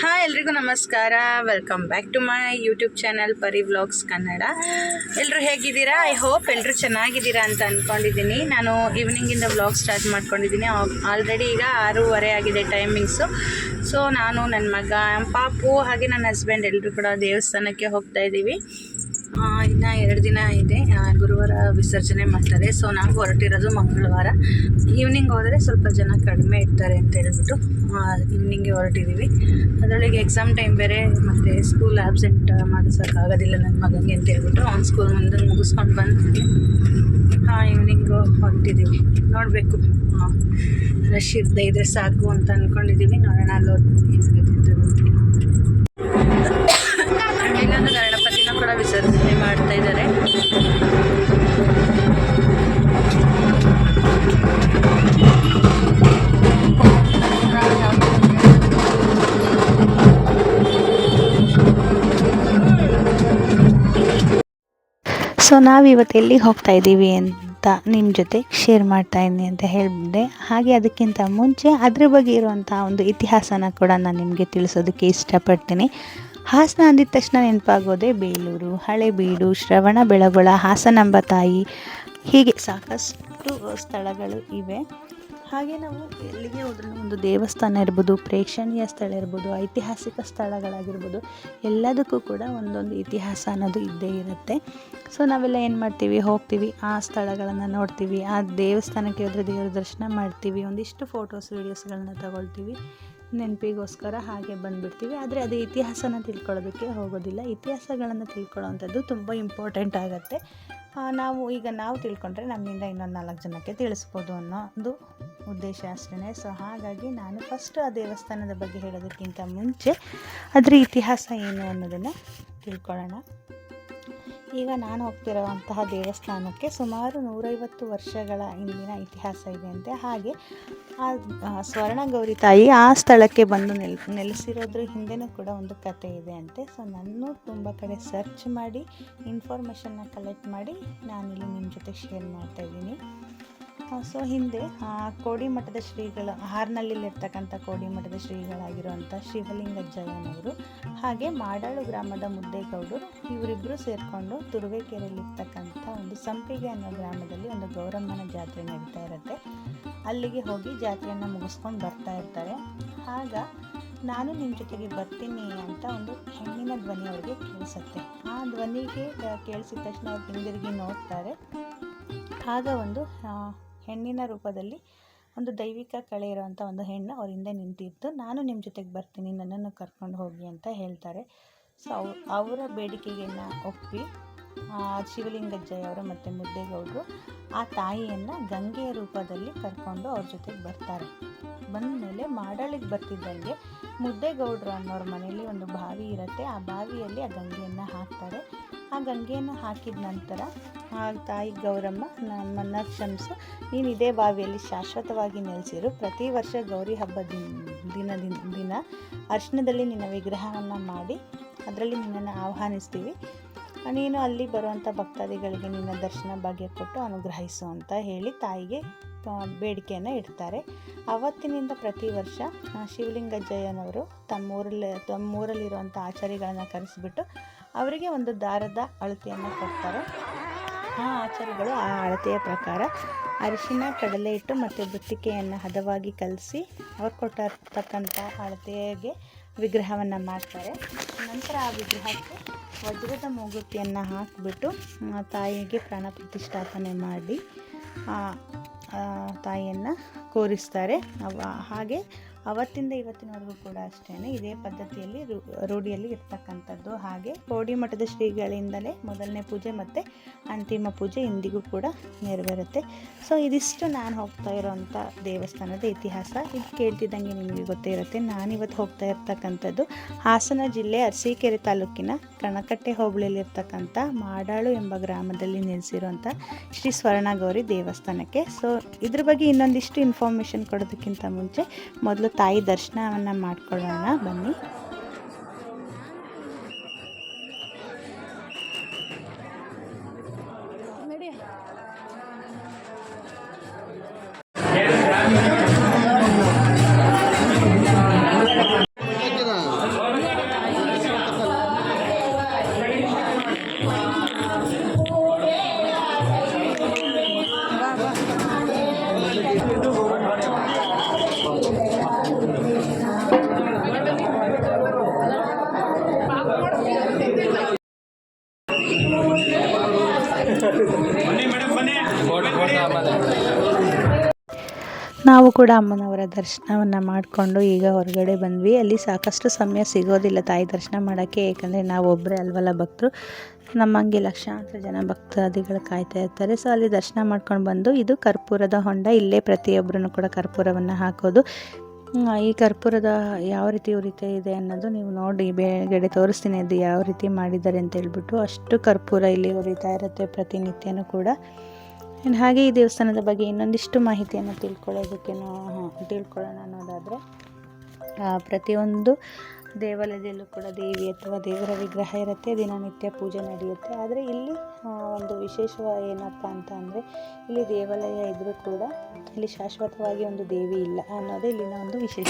Hi ಎಲ್ರಿಗೂ ನಮಸ್ಕಾರ. Welcome back to my YouTube channel Pari vlogs Kannada ಎಲ್ಲರೂ ಹೇಗಿದ್ದೀರಾ? ಐ ಹೋಪ್ ಎಲ್ಲರೂ ಚೆನ್ನಾಗಿದ್ದೀರಾ ಅಂತ ಅಂದ್ಕೊಂಡಿದ್ದೀನಿ ನಾನು ಈವ್ನಿಂಗಿಂದ ವ್ಲಾಗ್ ಸ್ಟಾರ್ಟ್ ಮಾಡ್ಕೊಂಡಿದ್ದೀನಿ. ಆಲ್ರೆಡಿ ಈಗ ಆರೂವರೆ ಆಗಿದೆ ಟೈಮಿಂಗ್ಸು ಸೊ ನಾನು, ನನ್ನ ಮಗ, ಪಾಪು, ಹಾಗೆ ನನ್ನ ಹಸ್ಬೆಂಡ್ ಎಲ್ಲರೂ ಕೂಡ ದೇವಸ್ಥಾನಕ್ಕೆ ಹೋಗ್ತಾ ಇದ್ದೀವಿ. ಇನ್ನು ಎರಡು ದಿನ ಇದೆ. ಗುರುವಾರ ವಿಸರ್ಜನೆ ಮಾಡ್ತಾರೆ. ಸೊ ನಾವು ಹೊರಟಿರೋದು ಮಂಗಳವಾರ. ಈವ್ನಿಂಗ್ ಹೋದರೆ ಸ್ವಲ್ಪ ಜನ ಕಡಿಮೆ ಇರ್ತಾರೆ ಅಂತ ಹೇಳ್ಬಿಟ್ಟು ಈವ್ನಿಂಗೇ ಹೊರಟಿದ್ದೀವಿ ಅದರೊಳಗೆ ಎಕ್ಸಾಮ್ ಟೈಮ್ ಬೇರೆ, ಮತ್ತು ಸ್ಕೂಲ್ ಆಬ್ಸೆಂಟ್ ಮಾಡಿಸೋಕ್ಕಾಗೋದಿಲ್ಲ ನನ್ನ ಮಗನಿಗೆ ಅಂತ ಹೇಳ್ಬಿಟ್ಟು ಅವ್ನು ಸ್ಕೂಲ್ ಮುಂದೆ ಮುಗಿಸ್ಕೊಂಡು ಬಂದಿದ್ದೀನಿ ಹಾಂ ಈವ್ನಿಂಗು ಹೊರಟಿದ್ದೀವಿ ನೋಡಬೇಕು. ರಶ್ ಇದ್ದೇ ಇದ್ರೆ ಸಾಕು ಅಂತ ಅಂದ್ಕೊಂಡಿದ್ದೀವಿ ನೋಡೋಣ ಅಲ್ಲಿ ಏನಾಗುತ್ತೆ ಸೊ ನಾವು ಇವತ್ತು ಎಲ್ಲಿಗೆ ಹೋಗ್ತಾ ಇದ್ದೀವಿ ಅಂತ ನಿಮ್ಮ ಜೊತೆ ಶೇರ್ ಮಾಡ್ತಾ ಇದ್ದೀನಿ ಅಂತ ಹೇಳಿಬಿಟ್ಟೆ ಹಾಗೆ ಅದಕ್ಕಿಂತ ಮುಂಚೆ ಅದ್ರ ಬಗ್ಗೆ ಇರುವಂಥ ಒಂದು ಇತಿಹಾಸನ ಕೂಡ ನಾನು ನಿಮಗೆ ತಿಳಿಸೋದಕ್ಕೆ ಇಷ್ಟಪಡ್ತೀನಿ. ಹಾಸನ ಅಂದಿದ ತಕ್ಷಣ ನೆನಪಾಗೋದೆ ಬೇಲೂರು. ಹಳೆಬೀಡು ಶ್ರವಣ ಬೆಳಗೊಳ, ಹಾಸನಂಬ ತಾಯಿ, ಹೀಗೆ ಸಾಕಷ್ಟು ಸ್ಥಳಗಳು ಇವೆ. ಹಾಗೆ ನಾವು ಎಲ್ಲಿಗೆ ಹೋದ್ರೂ ಒಂದು ದೇವಸ್ಥಾನ ಇರ್ಬೋದು, ಪ್ರೇಕ್ಷಣೀಯ ಸ್ಥಳ ಇರ್ಬೋದು, ಐತಿಹಾಸಿಕ ಸ್ಥಳಗಳಾಗಿರ್ಬೋದು, ಎಲ್ಲದಕ್ಕೂ ಕೂಡ ಒಂದೊಂದು ಇತಿಹಾಸ ಅನ್ನೋದು ಇದ್ದೇ ಇರುತ್ತೆ. ಸೊ ನಾವೆಲ್ಲ ಏನು ಮಾಡ್ತೀವಿ? ಹೋಗ್ತೀವಿ. ಆ ಸ್ಥಳಗಳನ್ನು ನೋಡ್ತೀವಿ. ಆ ದೇವಸ್ಥಾನಕ್ಕೆ ಹೋದರೆ ದೇವರ ದರ್ಶನ ಮಾಡ್ತೀವಿ. ಒಂದಿಷ್ಟು ಫೋಟೋಸ್ ವೀಡಿಯೋಸ್ಗಳನ್ನ ತಗೊಳ್ತೀವಿ. ನೆನಪಿಗೋಸ್ಕರ ಹಾಗೆ ಬಂದುಬಿಡ್ತೀವಿ. ಆದರೆ ಅದು ಇತಿಹಾಸನ ತಿಳ್ಕೊಳ್ಳೋದಕ್ಕೆ ಹೋಗೋದಿಲ್ಲ. ಇತಿಹಾಸಗಳನ್ನು ತಿಳ್ಕೊಳ್ಳೋವಂಥದ್ದು ತುಂಬ ಇಂಪಾರ್ಟೆಂಟ್ ಆಗುತ್ತೆ. ನಾವು ಈಗ ನಾವು ತಿಳ್ಕೊಂಡ್ರೆ ನಮ್ಮಿಂದ ಇನ್ನೊಂದು ನಾಲ್ಕು ಜನಕ್ಕೆ ತಿಳಿಸ್ಬೋದು ಅನ್ನೋ ಒಂದು ಉದ್ದೇಶ ಅಷ್ಟೇ ಸೊ ಹಾಗಾಗಿ ನಾನು ಫಸ್ಟ್ ಆ ದೇವಸ್ಥಾನದ ಬಗ್ಗೆ ಹೇಳೋದಕ್ಕಿಂತ ಮುಂಚೆ ಅದರ ಇತಿಹಾಸ ಏನು ಅನ್ನೋದನ್ನು ತಿಳ್ಕೊಳ್ಳೋಣ. ಈಗ ನಾನು ಹೋಗ್ತಿರುವಂತಹ ದೇವಸ್ಥಾನಕ್ಕೆ ಸುಮಾರು ನೂರೈವತ್ತು ವರ್ಷಗಳ ಹಿಂದಿನ ಇತಿಹಾಸ ಇದೆ ಅಂತೆ ಹಾಗೆ ಆ ಸ್ವರ್ಣ ಗೌರಿ ತಾಯಿ ಆ ಸ್ಥಳಕ್ಕೆ ಬಂದು ನೆಲ್, ನೆಲೆಸಿರೋದ್ರ ಹಿಂದೆನೂ ಕೂಡ ಒಂದು ಕತೆ ಇದೆ ಅಂತೆ ಸೊ ನಾನು ತುಂಬ ಕಡೆ ಸರ್ಚ್ ಮಾಡಿ ಇನ್ಫಾರ್ಮೇಷನ್ನ ಕಲೆಕ್ಟ್ ಮಾಡಿ, ನಾನಿಲ್ಲಿ ನಿಮ್ಮ ಜೊತೆ ಶೇರ್ ಮಾಡ್ತಾ ಇದ್ದೀನಿ. ಸೊ ಹಿಂದೆ ಕೋಡಿಮಠದ ಶ್ರೀಗಳು ಹಾರ್ನಲ್ಲಿರ್ತಕ್ಕಂಥ ಕೋಡಿಮಠದ ಶ್ರೀಗಳಾಗಿರುವಂಥ ಜಯನವರು, ಹಾಗೆ ಮಾಡಾಳು ಗ್ರಾಮದ ಮುದ್ದೇಗೌಡರು ಇವರಿಬ್ಬರು ಸೇರಿಕೊಂಡು ತುರುವೇಕೆರೆಯಲ್ಲಿರ್ತಕ್ಕಂಥ ಒಂದು ಸಂಪಿಗೆ ಅನ್ನೋ ಗ್ರಾಮದಲ್ಲಿ ಒಂದು ಗೌರಮ್ಮನ ಜಾತ್ರೆ ನಡೀತಾ ಇರುತ್ತೆ. ಅಲ್ಲಿಗೆ ಹೋಗಿ ಜಾತ್ರೆಯನ್ನು ಮುಗಿಸ್ಕೊಂಡು ಬರ್ತಾ ಇರ್ತಾರೆ. ಆಗ ನಾನು ನಿಮ್ಮ ಜೊತೆಗೆ ಬರ್ತೀನಿ ಅಂತ ಒಂದು ಹೆಣ್ಣಿನ ಧ್ವನಿ ಅವರಿಗೆ ಕೇಳಿಸುತ್ತೆ. ಆ ಧ್ವನಿಗೆ ಕೇಳಿಸಿದ ತಕ್ಷಣ ಅವ್ರು ಹಿಂದಿರುಗಿ ನೋಡ್ತಾರೆ. ಆಗ ಒಂದು ಹೆಣ್ಣಿನ ರೂಪದಲ್ಲಿ ಒಂದು ದೈವಿಕ ಕಳೆ ಇರುವಂಥ ಒಂದು ಹೆಣ್ಣು ಅವ್ರ ಹಿಂದೆ ನಿಂತಿದ್ದು. ನಾನು ನಿಮ್ಮ ಜೊತೆಗೆ ಬರ್ತೀನಿ ನನ್ನನ್ನು ಕರ್ಕೊಂಡು ಹೋಗಿ ಅಂತ ಹೇಳ್ತಾರೆ. ಸೊ ಅವ್ ಅವರ ಬೇಡಿಕೆಯನ್ನು ಒಪ್ಪಿ ಆ, ಶಿವಲಿಂಗಜ್ಜಯ ಅವರು ಮತ್ತು ಮುದ್ದೇಗೌಡರು ಆ ತಾಯಿಯನ್ನು ಗಂಗೆಯ ರೂಪದಲ್ಲಿ ಕರ್ಕೊಂಡು ಅವ್ರ ಜೊತೆಗೆ ಬರ್ತಾರೆ. ಬಂದ ಮೇಲೆ ಮಾಡಳಿಗೆ ಬರ್ತಿದ್ದಂಗೆ ಮುದ್ದೇಗೌಡರು ಅನ್ನೋರ ಮನೆಯಲ್ಲಿ ಒಂದು ಬಾವಿ ಇರುತ್ತೆ. ಆ ಬಾವಿಯಲ್ಲಿ ಆ ಗಂಗೆಯನ್ನು ಹಾಕ್ತಾರೆ. ಆ ಗಂಗೆಯನ್ನು ಹಾಕಿದ ನಂತರ ಆ ತಾಯಿ ಗೌರಮ್ಮ ನಮ್ಮನ್ನ ಕ್ಷಮಿಸು ನೀನು ಇದೇ ಬಾವಿಯಲ್ಲಿ ಶಾಶ್ವತವಾಗಿ ನೆಲೆಸಿರು. ಪ್ರತಿ ವರ್ಷ ಗೌರಿ ಹಬ್ಬದ ದಿನ ದಿನ ಅರ್ಶನದಲ್ಲಿ ನಿನ್ನ ವಿಗ್ರಹವನ್ನು ಮಾಡಿ ಅದರಲ್ಲಿ ನಿನ್ನನ್ನು ಆಹ್ವಾನಿಸ್ತೀವಿ. ನೀನು ಅಲ್ಲಿ ಬರುವಂಥ ಭಕ್ತಾದಿಗಳಿಗೆ ನಿನ್ನ ದರ್ಶನ ಭಾಗ್ಯ ಕೊಟ್ಟು ಅನುಗ್ರಹಿಸು ಅಂತ ಹೇಳಿ ತಾಯಿಗೆ ಬೇಡಿಕೆಯನ್ನು ಇಡ್ತಾರೆ. ಅವತ್ತಿನಿಂದ ಪ್ರತಿ ವರ್ಷ ಶಿವಲಿಂಗ ಜಯನವರು ತಮ್ಮೂರಲ್ಲಿ ತಮ್ಮೂರಲ್ಲಿರುವಂಥ ಆಚಾರಿಗಳನ್ನು ಕರೆಸಿಬಿಟ್ಟು ಅವರಿಗೆ ಒಂದು ದಾರದ ಅಳತೆಯನ್ನು ಕೊಡ್ತಾರೆ. ಆ ಆಚಾರಿಗಳು ಆ ಅಳತೆಯ ಪ್ರಕಾರ ಅರಿಶಿನ, ಕಡಲೆ ಇಟ್ಟು ಮತ್ತು ಬುತ್ತಿಕೆಯನ್ನು ಹದವಾಗಿ ಕಲಸಿ ಅವ್ರು ಕೊಟ್ಟಿರ್ತಕ್ಕಂಥ ಅಳತೆಗೆ ವಿಗ್ರಹವನ್ನು ಮಾಡ್ತಾರೆ. ನಂತರ ಆ ವಿಗ್ರಹಕ್ಕೆ ವಜ್ರದ ಮೂಗುತಿಯನ್ನು ಹಾಕಿಬಿಟ್ಟು ತಾಯಿಗೆ ಪ್ರಾಣ ಪ್ರತಿಷ್ಠಾಪನೆ ಮಾಡಿ ತಾಯಿಯನ್ನು ಕೂರಿಸ್ತಾರೆ. ಹಾಗೆ ಅವತ್ತಿಂದ ಇವತ್ತಿನವರೆಗೂ ಕೂಡ ಅಷ್ಟೇ ಇದೇ ಪದ್ಧತಿಯಲ್ಲಿ ರೂಢಿಯಲ್ಲಿ ಇರ್ತಕ್ಕಂಥದ್ದು. ಹಾಗೆ ಕೋಡಿಮಠದ ಶ್ರೀಗಳಿಂದಲೇ ಮೊದಲನೇ ಪೂಜೆ ಮತ್ತು ಅಂತಿಮ ಪೂಜೆ ಇಂದಿಗೂ ಕೂಡ ನೆರವೇರುತ್ತೆ. ಸೊ ಇದಿಷ್ಟು ನಾನು ಹೋಗ್ತಾ ಇರೋವಂಥ ದೇವಸ್ಥಾನದ ಇತಿಹಾಸ. ಇದು ಕೇಳ್ತಿದ್ದಂಗೆ ನಿಮಗೆ ಗೊತ್ತೇ ಇರುತ್ತೆ ನಾನಿವತ್ತು ಹೋಗ್ತಾ ಇರ್ತಕ್ಕಂಥದ್ದು ಹಾಸನ ಜಿಲ್ಲೆ ಅರಸೀಕೆರೆ ತಾಲೂಕಿನ ಕಣಕಟ್ಟೆ ಹೋಬಳಿಯಲ್ಲಿರ್ತಕ್ಕಂಥ ಮಾಡಾಳು ಎಂಬ ಗ್ರಾಮದಲ್ಲಿ ನೆಲೆಸಿರುವಂಥ ಶ್ರೀ ಸ್ವರ್ಣಗೌರಿ ದೇವಸ್ಥಾನಕ್ಕೆ. ಸೊ ಇದ್ರ ಬಗ್ಗೆ ಇನ್ನೊಂದಿಷ್ಟು ಇನ್ಫಾರ್ಮೇಷನ್ ಕೊಡೋದಕ್ಕಿಂತ ಮುಂಚೆ ಮೊದಲು ತಾಯಿ ದರ್ಶನವನ್ನು ಮಾಡ್ಕೊಳ್ಳೋಣ. ಬನ್ನಿ. ನಾವು ಕೂಡ ಅಮ್ಮನವರ ದರ್ಶನವನ್ನು ಮಾಡಿಕೊಂಡು ಈಗ ಹೊರಗಡೆ ಬಂದ್ವಿ. ಅಲ್ಲಿ ಸಾಕಷ್ಟು ಸಮಯ ಸಿಗೋದಿಲ್ಲ ತಾಯಿ ದರ್ಶನ ಮಾಡೋಕ್ಕೆ, ಏಕೆಂದರೆ ನಾವು ಒಬ್ಬರೇ ಅಲ್ವಲ್ಲ ಭಕ್ತರು. ನಮ್ಮಂಗೆ ಲಕ್ಷಾಂತರ ಜನ ಭಕ್ತಾದಿಗಳು ಕಾಯ್ತಾ ಇರ್ತಾರೆ. ಸೊ ಅಲ್ಲಿ ದರ್ಶನ ಮಾಡ್ಕೊಂಡು ಬಂದು ಇದು ಕರ್ಪೂರದ ಹೊಂಡ. ಇಲ್ಲೇ ಪ್ರತಿಯೊಬ್ಬರೂ ಕೂಡ ಕರ್ಪೂರವನ್ನು ಹಾಕೋದು. ಈ ಕರ್ಪೂರದ ಯಾವ ರೀತಿ ಉರಿತ ಇದೆ ಅನ್ನೋದು ನೀವು ನೋಡಿ ಬೇಗಡೆ ತೋರಿಸ್ತೀನಿ ಅದು ಯಾವ ರೀತಿ ಮಾಡಿದ್ದಾರೆ ಅಂತ ಹೇಳ್ಬಿಟ್ಟು ಅಷ್ಟು ಕರ್ಪೂರ ಇಲ್ಲಿ ಉರಿತಾ ಇರುತ್ತೆ ಪ್ರತಿನಿತ್ಯನೂ ಕೂಡ. ಆ್ಯಂಡ್ ಹಾಗೆ ಈ ದೇವಸ್ಥಾನದ ಬಗ್ಗೆ ಇನ್ನೊಂದಿಷ್ಟು ಮಾಹಿತಿಯನ್ನು ತಿಳ್ಕೊಳ್ಳೋದಕ್ಕೆ ತಿಳ್ಕೊಳ್ಳೋಣ ಅನ್ನೋದಾದರೆ ಪ್ರತಿಯೊಂದು ದೇವಾಲಯದಲ್ಲೂ ಕೂಡ ದೇವಿ ಅಥವಾ ದೇವರ ವಿಗ್ರಹ ಇರುತ್ತೆ, ದಿನನಿತ್ಯ ಪೂಜೆ ನಡೆಯುತ್ತೆ. ಆದರೆ ಇಲ್ಲಿ ಒಂದು ವಿಶೇಷ ಏನಪ್ಪ ಅಂತ ಅಂದರೆ, ಇಲ್ಲಿ ದೇವಾಲಯ ಇದ್ದರೂ ಕೂಡ ಇಲ್ಲಿ ಶಾಶ್ವತವಾಗಿ ಒಂದು ದೇವಿ ಇಲ್ಲ ಅನ್ನೋದೇ ಇಲ್ಲಿನ ಒಂದು ವಿಶೇಷ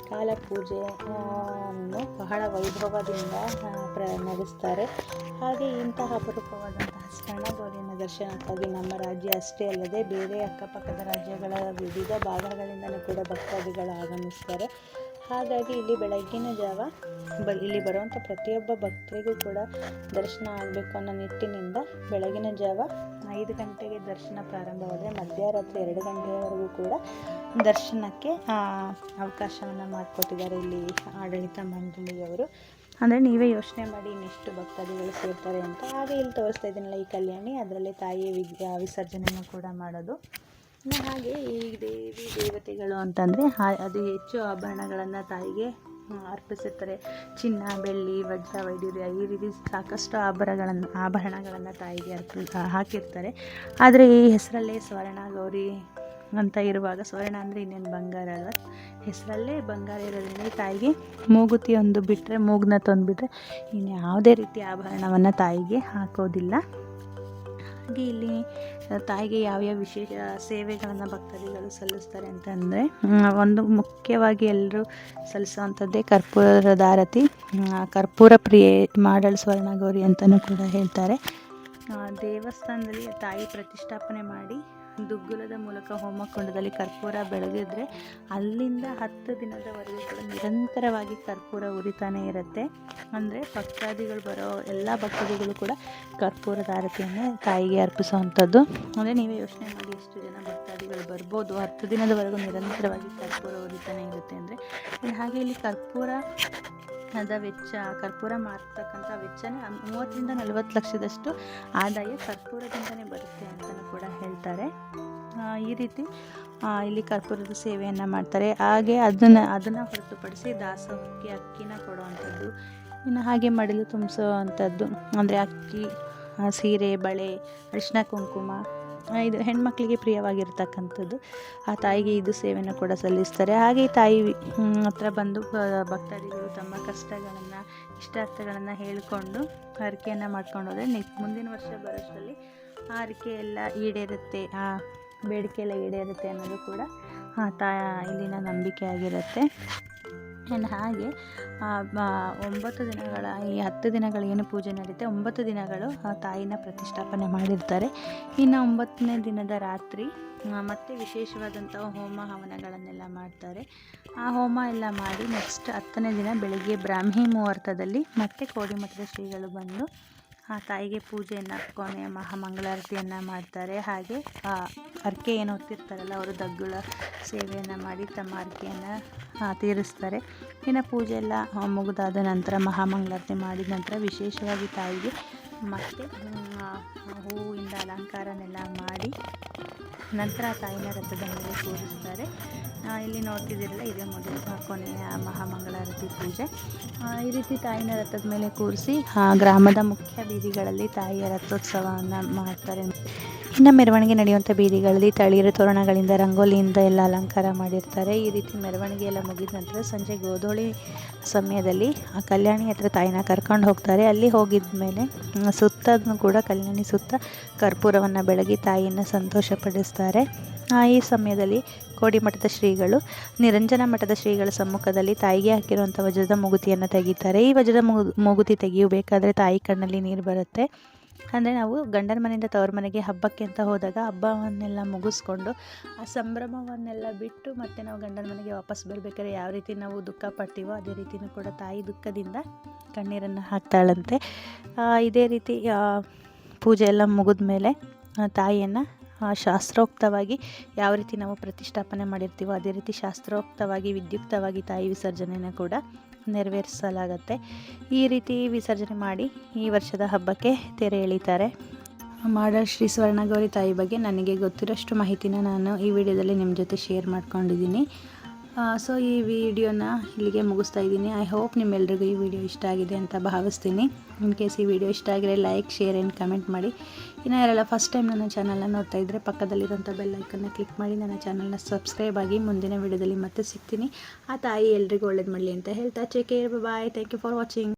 ತ್ರಿಕಾಲ ಪೂಜೆಯನ್ನು ಬಹಳ ವೈಭವದಿಂದ ಪ್ರ, ನಡೆಸ್ತಾರೆ. ಹಾಗೆ ಇಂತಹ ಅಪರೂಪವಾದಂತಹ ಸ್ವರ್ಣಗೌರಿಯನ್ನು ದರ್ಶನಕ್ಕಾಗಿ ನಮ್ಮ ರಾಜ್ಯ ಅಷ್ಟೇ ಅಲ್ಲದೆ ಬೇರೆ ಅಕ್ಕಪಕ್ಕದ ರಾಜ್ಯಗಳ ವಿವಿಧ ಭಾಗಗಳಿಂದಲೂ ಕೂಡ ಭಕ್ತಾದಿಗಳು ಆಗಮಿಸ್ತಾರೆ. ಹಾಗಾಗಿ ಇಲ್ಲಿ ಬೆಳಗ್ಗಿನ ಜಾವ ಬ, ಇಲ್ಲಿ ಬರುವಂಥ ಪ್ರತಿಯೊಬ್ಬ ಭಕ್ತರಿಗೂ ಕೂಡ ದರ್ಶನ ಆಗಬೇಕು ಅನ್ನೋ ನಿಟ್ಟಿನಿಂದ ಬೆಳಗಿನ ಜಾವ ಐದು ಗಂಟೆಗೆ ದರ್ಶನ ಪ್ರಾರಂಭವಾದರೆ ಮಧ್ಯರಾತ್ರಿ ಎರಡು ಗಂಟೆಯವರೆಗೂ ಕೂಡ ದರ್ಶನಕ್ಕೆ ಅವಕಾಶವನ್ನು ಮಾಡಿಕೊಟ್ಟಿದ್ದಾರೆ ಇಲ್ಲಿ ಆಡಳಿತ ಮಂಡಳಿಯವರು. ಅಂದರೆ ನೀವೇ ಯೋಚನೆ ಮಾಡಿ ಇನ್ನೆಷ್ಟು ಭಕ್ತಾದಿಗಳು ಸೇರ್ತಾರೆ ಅಂತ ಹಾಗೆ ಇಲ್ಲಿ ತೋರಿಸ್ತಾ ಇದ್ದೀನಲ್ಲ ಈ ಕಲ್ಯಾಣಿ. ಅದರಲ್ಲಿ ತಾಯಿಯ ವಿದ್ಯಾ ವಿಸರ್ಜನೆಯನ್ನು ಕೂಡ ಮಾಡೋದು. ಹಾಗೆ ಈ ದೇವಿ ದೇವತೆಗಳು ಅಂತಂದರೆ ಅದು ಹೆಚ್ಚು ಆಭರಣಗಳನ್ನು ತಾಯಿಗೆ ಅರ್ಪಿಸುತ್ತಾರೆ. ಚಿನ್ನ, ಬೆಳ್ಳಿ, ವಜ್ರ ವೈಡೂರ್ಯ ಈ ರೀತಿ ಸಾಕಷ್ಟು ಆಭರಣಗಳನ್ನು ಆಭರಣಗಳನ್ನು ತಾಯಿಗೆ ಅರ್ಪಿ, ಹಾಕಿರ್ತಾರೆ. ಆದರೆ ಈ ಹೆಸರಲ್ಲೇ ಸ್ವರ್ಣ ಗೌರಿ ಅಂತ ಇರುವಾಗ ಸ್ವರ್ಣ ಅಂದರೆ ಇನ್ನೇನು ಬಂಗಾರ ಅಲ್ವ? ಹೆಸರಲ್ಲೇ ಬಂಗಾರ ಇರೋದ್ರಿಂದ ತಾಯಿಗೆ ಮೂಗುತಿ ಒಂದು ಬಿಟ್ಟರೆ ಮೂಗ್ನ ತಂದುಬಿಟ್ರೆ ಇನ್ನು ಯಾವುದೇ ರೀತಿ ಆಭರಣವನ್ನು ತಾಯಿಗೆ ಹಾಕೋದಿಲ್ಲ. ಹಾಗೆ ಇಲ್ಲಿ ತಾಯಿಗೆ ಯಾವ್ಯಾವ ವಿಶೇಷ ಸೇವೆಗಳನ್ನು ಭಕ್ತಾದಿಗಳು ಸಲ್ಲಿಸ್ತಾರೆ ಅಂತಂದರೆ ಒಂದು ಮುಖ್ಯವಾಗಿ ಎಲ್ಲರೂ ಸಲ್ಲಿಸುವಂಥದ್ದೇ ಕರ್ಪೂರದ ಆರತಿ ಕರ್ಪೂರ ಪ್ರಿಯೆ ಮಾಡಲ್ ಸ್ವರ್ಣಗೌರಿ ಅಂತಲೂ ಕೂಡ ಹೇಳ್ತಾರೆ. ದೇವಸ್ಥಾನದಲ್ಲಿ ತಾಯಿ ಪ್ರತಿಷ್ಠಾಪನೆ ಮಾಡಿ ದುಗ್ಗುಲದ ಮೂಲಕ ಹೋಮಕುಂಡದಲ್ಲಿ ಕರ್ಪೂರ ಬೆಳಗಿದ್ರೆ ಅಲ್ಲಿಂದ ಹತ್ತು ದಿನದವರೆಗೂ ಕೂಡ ನಿರಂತರವಾಗಿ ಕರ್ಪೂರ ಉರಿತಾನೆ ಇರುತ್ತೆ. ಅಂದರೆ ಭಕ್ತಾದಿಗಳು ಬರೋ ಎಲ್ಲ ಭಕ್ತಾದಿಗಳು ಕೂಡ ಕರ್ಪೂರದ ಆರತಿಯನ್ನು ತಾಯಿಗೆ ಅರ್ಪಿಸುವಂಥದ್ದು. ಅಂದರೆ ನೀವೇ ಯೋಚನೆ ಮಾಡಿ ಎಷ್ಟು ಜನ ಭಕ್ತಾದಿಗಳು ಬರ್ಬೋದು. ಹತ್ತು ದಿನದವರೆಗೂ ನಿರಂತರವಾಗಿ ಕರ್ಪೂರ ಉರಿತಾನೆ ಇರುತ್ತೆ ಅಂದರೆ. ಹಾಗೆ ಇಲ್ಲಿ ಕರ್ಪೂರ ಅದ ವೆಚ್ಚ, ಕರ್ಪೂರ ಮಾರ್ತಕ್ಕಂಥ ವೆಚ್ಚನೇ ಮೂವತ್ತರಿಂದ ನಲವತ್ತು ಲಕ್ಷದಷ್ಟು ಆದಾಯ ಕರ್ಪೂರದಿಂದಲೇ ಬರುತ್ತೆ ಅಂತಲೂ ಕೂಡ ಹೇಳ್ತಾರೆ. ಈ ರೀತಿ ಇಲ್ಲಿ ಕರ್ಪೂರದ ಸೇವೆಯನ್ನು ಮಾಡ್ತಾರೆ. ಹಾಗೆ ಅದನ್ನು ಅದನ್ನು ಹೊರತುಪಡಿಸಿ ದಾಸೋಹಕ್ಕೆ ಅಕ್ಕಿನ ಕೊಡುವಂಥದ್ದು, ಇನ್ನು ಹಾಗೆ ಮಡಿಲು ತುಂಬಿಸೋ ಅಂಥದ್ದು ಅಂದರೆ ಅಕ್ಕಿ ಸೀರೆ, ಬಳೆ, ಅರಿಶಿನ ಕುಂಕುಮ ಇದು ಹೆಣ್ಮಕ್ಳಿಗೆ ಪ್ರಿಯವಾಗಿರ್ತಕ್ಕಂಥದ್ದು. ಆ ತಾಯಿಗೆ ಇದು ಸೇವೆಯನ್ನು ಕೂಡ ಸಲ್ಲಿಸ್ತಾರೆ. ಹಾಗೆ ತಾಯಿ ಹತ್ರ ಬಂದು ಭಕ್ತಾದಿಗಳು ತಮ್ಮ ಕಷ್ಟಗಳನ್ನು, ಇಷ್ಟಾರ್ಥಗಳನ್ನು ಹೇಳಿಕೊಂಡು ಹರಕೆಯನ್ನು ಮಾಡ್ಕೊಂಡು ಹೋದರೆ ನೆಕ್ಸ್ಟ್ ಮುಂದಿನ ವರ್ಷ ಬರೋಷ್ಟರಲ್ಲಿ ಆ ಹರಕೆ ಎಲ್ಲ ಈಡೇರುತ್ತೆ, ಆ ಬೇಡಿಕೆ ಎಲ್ಲ ಈಡೇರುತ್ತೆ ಅನ್ನೋದು ಕೂಡ ಆ ತಾ, ಇಲ್ಲಿನ ನಂಬಿಕೆ ಆಗಿರುತ್ತೆ. ಆ್ಯಂಡ್ ಹಾಗೆ ಒಂಬತ್ತು ದಿನಗಳ, ಈ ಹತ್ತು ದಿನಗಳು ಏನು ಪೂಜೆ ನಡೆಯುತ್ತೆ ಒಂಬತ್ತು ದಿನಗಳು ಆ ತಾಯಿನ ಪ್ರತಿಷ್ಠಾಪನೆ ಮಾಡಿರ್ತಾರೆ. ಇನ್ನು ಒಂಬತ್ತನೇ ದಿನದ ರಾತ್ರಿ ಮತ್ತೆ ವಿಶೇಷವಾದಂಥ ಹೋಮ ಹವನಗಳನ್ನೆಲ್ಲ ಮಾಡ್ತಾರೆ. ಆ ಹೋಮ ಎಲ್ಲ ಮಾಡಿ ನೆಕ್ಸ್ಟ್ ಹತ್ತನೇ ದಿನ ಬೆಳಿಗ್ಗೆ ಬ್ರಾಹ್ಮಿ ಮುಹೂರ್ತದಲ್ಲಿ ಮತ್ತೆ ಕೋಡಿಮಠದ ಶ್ರೀಗಳು ಬಂದು ಆ ತಾಯಿಗೆ ಪೂಜೆಯನ್ನು ಕೊನೆ ಮಹಾಮಂಗಳಾರತಿಯನ್ನು ಮಾಡ್ತಾರೆ. ಹಾಗೆ, ಆ ಹರಕೆ ಏನು ಹೊತ್ತಿರ್ತಾರಲ್ಲ, ಅವರು ದಗ್ಗುಳ ಸೇವೆಯನ್ನು ಮಾಡಿ ತಮ್ಮ ಹರಕೆಯನ್ನು ತೀರಿಸ್ತಾರೆ. ಇನ್ನು ಪೂಜೆ ಎಲ್ಲ ಮುಗಿದಾದ ನಂತರ ಮಹಾಮಂಗಳಾರತಿ ಮಾಡಿದ ನಂತರ ವಿಶೇಷವಾಗಿ ತಾಯಿಗೆ ಮತ್ತೆ ಹೂವಿಂದ ಅಲಂಕಾರನೆಲ್ಲ ಮಾಡಿ ನಂತರ ತಾಯಿನ ರಥದ ಮೇಲೆ ಕೂರಿಸ್ತಾರೆ ಇಲ್ಲಿ ನೋಡ್ತಿದ್ದೀರಲ್ಲ, ಇದೇ ಮೊದಲ ಕೊನೆಯ ಮಹಾಮಂಗಳಾರತಿ ಪೂಜೆ. ಈ ರೀತಿ ತಾಯಿನ ರಥದ ಮೇಲೆ ಕೂರಿಸಿ ಗ್ರಾಮದ ಮುಖ್ಯ ಬೀದಿಗಳಲ್ಲಿ ತಾಯಿಯ ರಥೋತ್ಸವವನ್ನು ಮಾಡ್ತಾರೆ. ಇನ್ನು ಮೆರವಣಿಗೆ ನಡೆಯುವಂಥ ಬೀದಿಗಳಲ್ಲಿ ತಳಿರು ತೋರಣಗಳಿಂದ, ರಂಗೋಲಿಯಿಂದ ಎಲ್ಲ ಅಲಂಕಾರ ಮಾಡಿರ್ತಾರೆ. ಈ ರೀತಿ ಮೆರವಣಿಗೆ ಎಲ್ಲ ಮುಗಿದ ನಂತರ ಸಂಜೆ ಗೋಧೋಳಿ ಸಮಯದಲ್ಲಿ ಆ ಕಲ್ಯಾಣಿ ಹತ್ರ ತಾಯಿನ ಕರ್ಕೊಂಡು ಹೋಗ್ತಾರೆ. ಅಲ್ಲಿ ಹೋಗಿದ ಮೇಲೆ ಸುತ್ತದನ್ನು ಕೂಡ ಕಲ್ಯಾಣಿ ಸುತ್ತ ಕರ್ಪೂರವನ್ನು ಬೆಳಗಿ ತಾಯಿಯನ್ನು ಸಂತೋಷಪಡಿಸ್ತಾರೆ. ಈ ಸಮಯದಲ್ಲಿ ಕೋಡಿಮಠದ ಶ್ರೀಗಳು, ನಿರಂಜನ ಮಠದ ಶ್ರೀಗಳ ಸಮ್ಮುಖದಲ್ಲಿ ತಾಯಿಗೆ ಹಾಕಿರುವಂಥ ವಜ್ರದ ಮುಗುತಿಯನ್ನು ತೆಗಿತಾರೆ. ಈ ವಜ್ರದ ಮುಗು ಮೂಗುತಿ ತೆಗೆಯಬೇಕಾದ್ರೆ ತಾಯಿ ಕಣ್ಣಲ್ಲಿ ನೀರು ಬರುತ್ತೆ. ಅಂದರೆ ನಾವು ಗಂಡನ ಮನೆಯಿಂದ ತವ್ರ ಮನೆಗೆ ಹಬ್ಬಕ್ಕೆ ಅಂತ ಹೋದಾಗ ಹಬ್ಬವನ್ನೆಲ್ಲ ಮುಗಿಸ್ಕೊಂಡು ಆ ಸಂಭ್ರಮವನ್ನೆಲ್ಲ ಬಿಟ್ಟು ಮತ್ತೆ ನಾವು ಗಂಡನ ಮನೆಗೆ ವಾಪಸ್ ಬರಬೇಕಾದ್ರೆ ಯಾವ ರೀತಿ ನಾವು ದುಃಖ ಪಡ್ತೀವೋ ಅದೇ ರೀತಿಯೂ ಕೂಡ ತಾಯಿ ದುಃಖದಿಂದ ಕಣ್ಣೀರನ್ನು ಹಾಕ್ತಾಳಂತೆ. ಇದೇ ರೀತಿ ಪೂಜೆ ಎಲ್ಲ ಮುಗಿದ ಮೇಲೆ ತಾಯಿಯನ್ನು ಶಾಸ್ತ್ರೋಕ್ತವಾಗಿ ಯಾವ ರೀತಿ ನಾವು ಪ್ರತಿಷ್ಠಾಪನೆ ಮಾಡಿರ್ತೀವೋ ಅದೇ ರೀತಿ ಶಾಸ್ತ್ರೋಕ್ತವಾಗಿ, ವಿದ್ಯುಕ್ತವಾಗಿ ತಾಯಿ ವಿಸರ್ಜನೆಯನ್ನು ಕೂಡ ನೆರವೇರಿಸಲಾಗತ್ತೆ. ಈ ರೀತಿ ವಿಸರ್ಜನೆ ಮಾಡಿ ಈ ವರ್ಷದ ಹಬ್ಬಕ್ಕೆ ತೆರೆ ಎಳಿತಾರೆ. ಮಾಡಲ್ ಶ್ರೀ ಸ್ವರ್ಣಗೌರಿ ತಾಯಿ ಬಗ್ಗೆ ನನಗೆ ಗೊತ್ತಿರೋಷ್ಟು ಮಾಹಿತಿನ ನಾನು ಈ ವಿಡಿಯೋದಲ್ಲಿ ನಿಮ್ಮ ಜೊತೆ ಶೇರ್ ಮಾಡ್ಕೊಂಡಿದ್ದೀನಿ. ಸೊ ಈ ವಿಡಿಯೋನ ಇಲ್ಲಿಗೆ ಮುಗಿಸ್ತಾ ಇದ್ದೀನಿ. ಐ ಹೋಪ್ ನಿಮ್ಮೆಲ್ರಿಗೂ ಈ ವಿಡಿಯೋ ಇಷ್ಟ ಆಗಿದೆ ಅಂತ ಭಾವಿಸ್ತೀನಿ. ಇನ್ ಕೇಸ್ ಈ ವಿಡಿಯೋ ಇಷ್ಟ ಆಗಿದ್ರೆ ಲೈಕ್ ಶೇರ್ ಆ್ಯಂಡ್ ಕಮೆಂಟ್ ಮಾಡಿ. ಇನ್ನು ಯಾರೆಲ್ಲ ಫಸ್ಟ್ ಟೈಮ್ ನನ್ನ ಚಾನಲ್ನ ನೋಡ್ತಾ ಇದ್ದರೆ ಪಕ್ಕದಲ್ಲಿರೋಂಥ ಐಕನ್ನ ಕ್ಲಿಕ್ ಮಾಡಿ ನನ್ನ ಚಾನಲ್ನ ಸಬ್ಸ್ಕ್ರೈಬ್ ಆಗಿ ಮುಂದಿನ ವಿಡಿಯೋದಲ್ಲಿ ಮತ್ತೆ ಸಿಗ್ತೀನಿ. ಆ ತಾಯಿ ಎಲ್ರಿಗೂ ಒಳ್ಳೇದು ಮಾಡಲಿ ಅಂತ ಹೇಳ್ತಾ take care bye thank you for watching